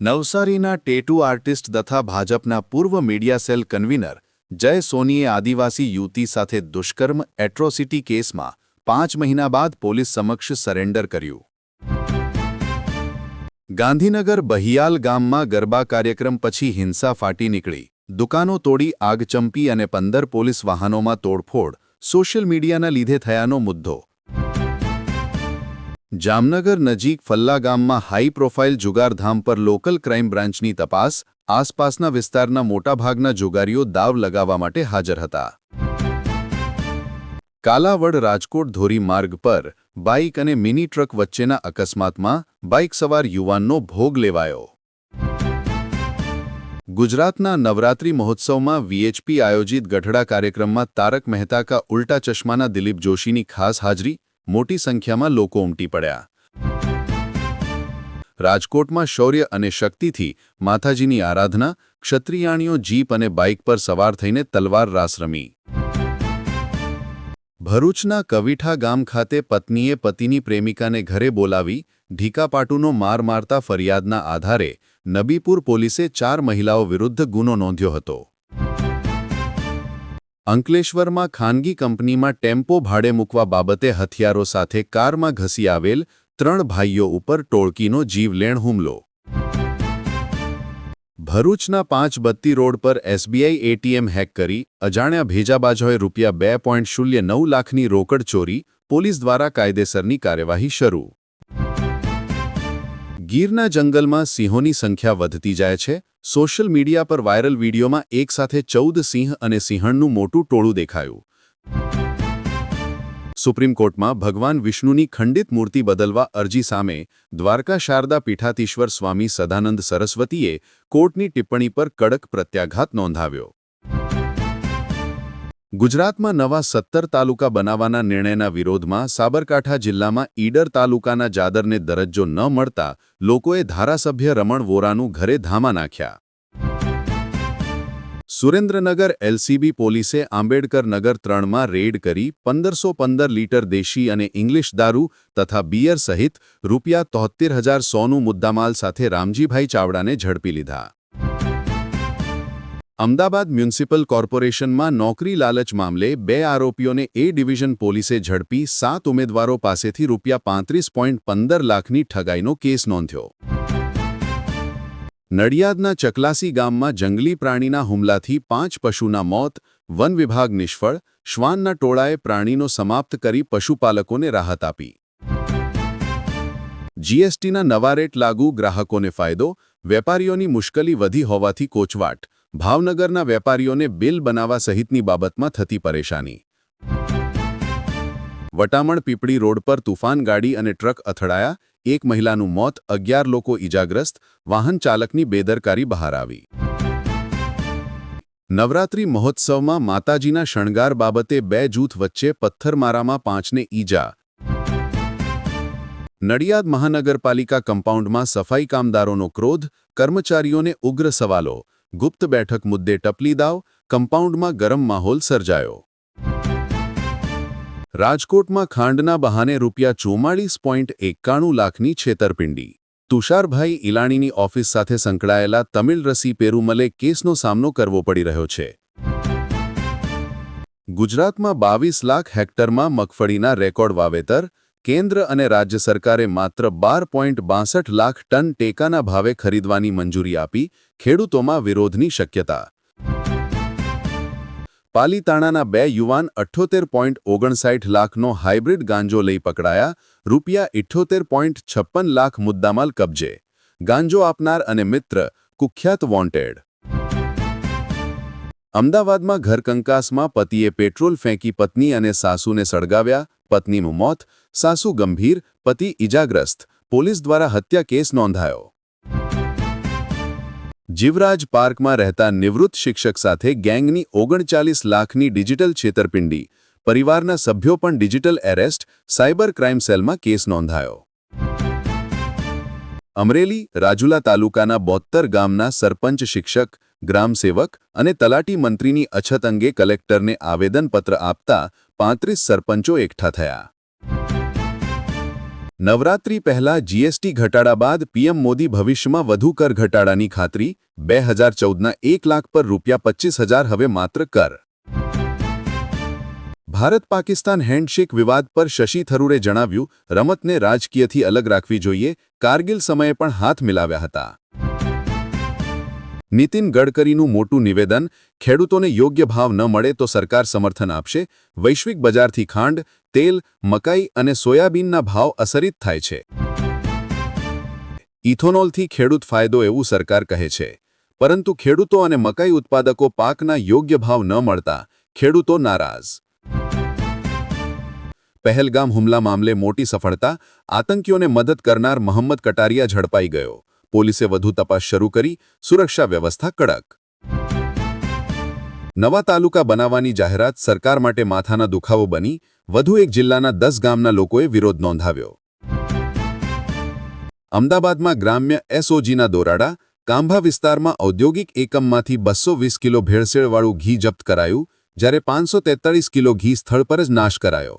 નવસારીના tattoo artist તથા ભાજપના પૂર્વ મીડિયા સેલ કન્વીનર જય સોનીએ આદિવાસી યુવતી સાથે દુષ્કર્મ, એટ્રોસિટી કેસમાં પાંચ મહિના બાદ પોલીસ સમક્ષ સરેન્ડર કર્યું. ગાંધીનગર બહિયાલ ગામમાં ગરબા કાર્યક્રમ પછી હિંસા ફાટી નીકળી. દુકાનો તોડી, આગ ચંપી અને પંદર પોલીસ વાહનોમાં તોડફોડ, સોશિયલ મીડિયાના લીધે થયાનો મુદ્દો જામનગર નજીક ફલ્લા ગામમાં હાઈ પ્રોફાઇલ જુગારધામ પર લોકલ ક્રાઇમ બ્રાન્ચની તપાસ, આસપાસના વિસ્તારના મોટાભાગના જુગારીઓ દાવ લગાવવા માટે હાજર હતા. કાલાવડ રાજકોટ ધોરીમાર્ગ પર બાઇક અને મિની ટ્રક વચ્ચેના અકસ્માતમાં બાઇક સવાર યુવાનનો ભોગ લેવાયો. ગુજરાતના નવરાત્રી મહોત્સવમાં વીએચપી આયોજિત ગઢડા કાર્યક્રમમાં તારક મહેતા કા ઉલ્ટા ચશ્માના દિલીપ જોશીની ખાસ હાજરી મોટી સંખ્યામાં લોકો ઉમટી પડ્યા. રાજકોટમાં શૌર્ય અને શક્તિથી માતાજીની આરાધના, ક્ષત્રિયાણીઓ જીપ અને બાઇક પર સવાર થઈને તલવાર રાસ રમી. ભરૂચના કવિઠા ગામ ખાતે પત્નીએ પતિની પ્રેમિકાને ઘરે બોલાવી ઢીકાપાટુનો માર મારતા ફરિયાદના આધારે નબીપુર પોલીસે ચાર મહિલાઓ વિરુદ્ધ ગુનો નોંધ્યો હતો. અંકલેશ્વરમાં ખાનગી કંપનીમાં ટેમ્પો ભાડે મૂકવા બાબતે હથિયારો સાથે કારમાં ઘસી આવેલ ત્રણ ભાઈઓ ઉપર ટોળકીનો જીવલેણ હુમલો. ભરૂચના પાંચ બત્તી રોડ પર એસબીઆઈ એટીએમ હેક કરી, અજાણ્યા ભેજાબાજોએ રૂપિયા બે પોઈન્ટ શૂન્ય નવ લાખની રોકડ ચોરી, પોલીસ દ્વારા કાયદેસરની કાર્યવાહી શરૂ. ગીરના જંગલમાં સિંહોની સંખ્યા વધતી જાય છે સોશિયલ મીડિયા પર વાયરલ વિડીયોમાં એકસાથે ચૌદ સિંહ અને સિંહણનું મોટું ટોળું દેખાયું. સુપ્રીમ કોર્ટમાં ભગવાન વિષ્ણુની ખંડિત મૂર્તિ બદલવા અરજી સામે દ્વારકા શારદા પીઠાધીશ્વર સ્વામી સદાનંદ સરસ્વતીએ કોર્ટની ટિપ્પણી પર કડક પ્રત્યાઘાત નોંધાવ્યો. ગુજરાતમાં નવા સત્તર તાલુકા બનાવવાના નિર્ણયના વિરોધમાં સાબરકાંઠા જિલ્લામાં ઈડર તાલુકાના જાદરને દરજ્જો ન મળતા લોકોએ ધારાસભ્ય રમણ વોરાનું ઘરે ધામા નાખ્યા. સુરેન્દ્રનગર એલસીબી પોલીસે આંબેડકર નગર ત્રણમાં રેડ કરી પંદરસો પંદર લીટર દેશી અને ઇંગ્લિશ દારૂ તથા બિયર સહિત રૂપિયા તોહત્તેર હજાર સોનું મુદ્દામાલ સાથે રામજીભાઈ ચાવડાને ઝડપી લીધા. અમદાવાદ મ્યુનિસિપલ કોર્પોરેશનમાં નોકરી લાલચ મામલે બે આરોપીઓને એ ડિવિઝન પોલીસે ઝડપી સાત ઉમેદવારો પાસેથી રૂપિયા પાંત્રીસ લાખની ઠગાઈનો કેસ નોંધ્યો. નડિયાદના ચકલાસી ગામમાં જંગલી પ્રાણીના હુમલાથી પાંચ પશુના મોત, વન વિભાગ નિષ્ફળ, શ્વાનના ટોળાએ પ્રાણીનો સમાપ્ત કરી પશુપાલકોને રાહત આપી. જીએસટીના નવા રેટ લાગુ ગ્રાહકોને ફાયદો, વેપારીઓની મુશ્કેલી વધી હોવાથી કોચવાટ ભાવનગરના વેપારીઓને બિલ બનાવવા સહિતની બાબતમાં થતી પરેશાની. વટામણ પીપળી રોડ પર તુફાન ગાડી અને ટ્રક અથડાયા. એક મહિલાનું મોત, અગિયાર લોકો ઇજાગ્રસ્ત વાહન ચાલકની બેદરકારી બહાર આવી. નવરાત્રિ મહોત્સવમાં માતાજીના શણગાર બાબતે બે જૂથ વચ્ચે પથ્થરમારામાં પાંચને ઈજા. નડિયાદ મહાનગરપાલિકા કમ્પાઉન્ડમાં સફાઈ કામદારોનો ક્રોધ, કર્મચારીઓને ઉગ્ર સવાલો. ગુપ્ત બેઠક મુદ્દે ટપલી દાવ કમ્પાઉન્ડમાં ગરમ માહોલ સર્જાયો. રાજકોટમાં ખાંડના બહાને રૂપિયા પોઈન્ટ એકાણું લાખની છેતરપિંડી. તુષારભાઈ ઇલાણીની ઓફિસ સાથે સંકળાયેલા તમિલ રસી પેરુમલે કેસનો સામનો કરવો પડી રહ્યો છે. ગુજરાતમાં બાવીસ લાખ હેક્ટરમાં મગફળીના રેકોર્ડ વાવેતર કેન્દ્ર અને રાજ્ય સરકારે માત્ર બાર બાસઠ લાખ ટન ટેકાના ભાવે ખરીદવાની મંજૂરી આપી ખેડૂતોમાં વિરોધની શક્યતા. પાલીતાણાના બે યુવાન અઠ્યોતેર પોઈન્ટ ઓગણસાઠ લાખનો હાઇબ્રિડ ગાંજો લઈ પકડાયા, રૂપિયા ઇઠ્યોતેર પોઈન્ટ છપ્પન લાખ મુદ્દામાલ કબજે. ગાંજો આપનાર અને મિત્ર, કુખ્યાત વોન્ટેડ. અમદાવાદમાં ઘરકંકાસમાં પતિએ પેટ્રોલ ફેંકી પત્ની અને સાસુને સળગાવ્યા, પત્નીનું મોત સાસુ ગંભીર, પતિ ઇજાગ્રસ્ત પોલીસ દ્વારા હત્યા કેસ નોંધાયો. જીવરાજ પાર્કમાં રહેતા નિવૃત્ત શિક્ષક સાથે ગેંગની ઓગણચાલીસ લાખની ડિજિટલ છેતરપિંડી. પરિવારના સભ્યો પણ ડિજિટલ એરેસ્ટ, સાયબર ક્રાઇમ સેલમાં કેસ નોંધાયો. અમરેલી, રાજુલા તાલુકાના બોત્તર ગામના સરપંચ શિક્ષક, ગ્રામસેવક અને તલાટી મંત્રીની અછત અંગે કલેક્ટરને આવેદનપત્ર આપતા પાંત્રીસ સરપંચો એકઠા થયા. નવરાત્રી પહેલા જીએસટી ઘટાડા બાદ પીએમ મોદી ભવિષ્યમાં વધુ કર ઘટાડાની ખાતરી, બે હજાર ચૌદના એક લાખ પર રૂપિયા પચીસ હજાર હવે માત્ર કર. ભારત પાકિસ્તાન હેન્ડશેક વિવાદ પર શશી થરૂરે જણાવ્યું, રમતને રાજકીયથી અલગ રાખવી જોઈએ, કારગિલ સમયે પણ હાથ મિલાવ્યા હતા. નીતિન ગડકરીનું મોટું નિવેદન, ખેડૂતોને યોગ્ય ભાવ ન મળે તો સરકાર સમર્થન આપશે, વૈશ્વિક બજારથી ખાંડ તેલ, મકાઈ અને સોયાબીનના ભાવ અસરિત થાય છે. ઇથોનોલથી ખેડૂત ફાયદો એવું સરકાર કહે છે. પરંતુ ખેડૂતો અને મકાઈ ઉત્પાદકો પાકના યોગ્ય ભાવ ન મળતા ખેડૂતો નારાજ. પહેલગામ હુમલા મામલે મોટી સફળતા, આતંકીઓને મદદ કરનાર મોહમ્મદ કટારિયા ઝડપાઈ ગયો. પોલીસે વધુ તપાસ શરૂ કરી, સુરક્ષા વ્યવસ્થા કડક. નવા તાલુકા બનાવવાની જાહેરાત સરકાર માટે માથાના દુખાવો બની, વધુ એક જિલ્લાના દસ ગામના લોકોએ વિરોધ નોંધાવ્યો. અમદાવાદમાં ગ્રામ્ય એસઓજીના દોરાડા, કાંભા વિસ્તારમાં ઔદ્યોગિક એકમમાંથી બસો વીસ કિલો ભેળસેળવાળું ઘી જપ્ત કરાયું, જ્યારે પાંચસો કિલો ઘી સ્થળ પર જ નાશ કરાયો.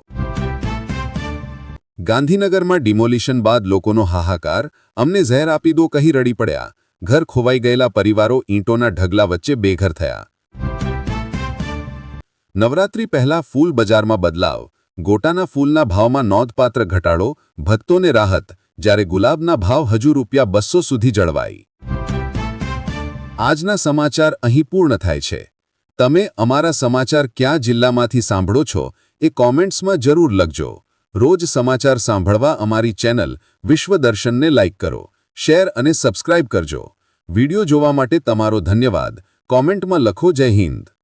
ગાંધીનગરમાં ડિમોલિશન બાદ લોકોનો હાહાકાર, અમને ઝેર આપી દો કહી રડી પડ્યા. ઘર ખોવાઈ ગયેલા પરિવારો ઈંટોના ઢગલા વચ્ચે બેઘર થયા. નવરાત્રી પહેલા ફૂલ બજારમાં બદલાવ. ગોટાના ફૂલના ભાવમાં નોંધપાત્ર ઘટાડો, ભક્તોને રાહત, જ્યારે ગુલાબના ભાવ હજુ રૂપિયા બસો સુધી જળવાઈ. આજના સમાચાર અહીં પૂર્ણ થાય છે. તમે અમારા સમાચાર ક્યાં જિલ્લામાંથી સાંભળો છો, એ કોમેન્ટ્સમાં જરૂર લખજો. રોજ સમાચાર સાંભળવા અમારી ચેનલ વિશ્વદર્શનને લાઇક કરો, શેર અને સબસ્ક્રાઇબ કરજો. વિડિયો જોવા માટે તમારો ધન્યવાદ. કોમેન્ટમાં લખો જય હિન્દ.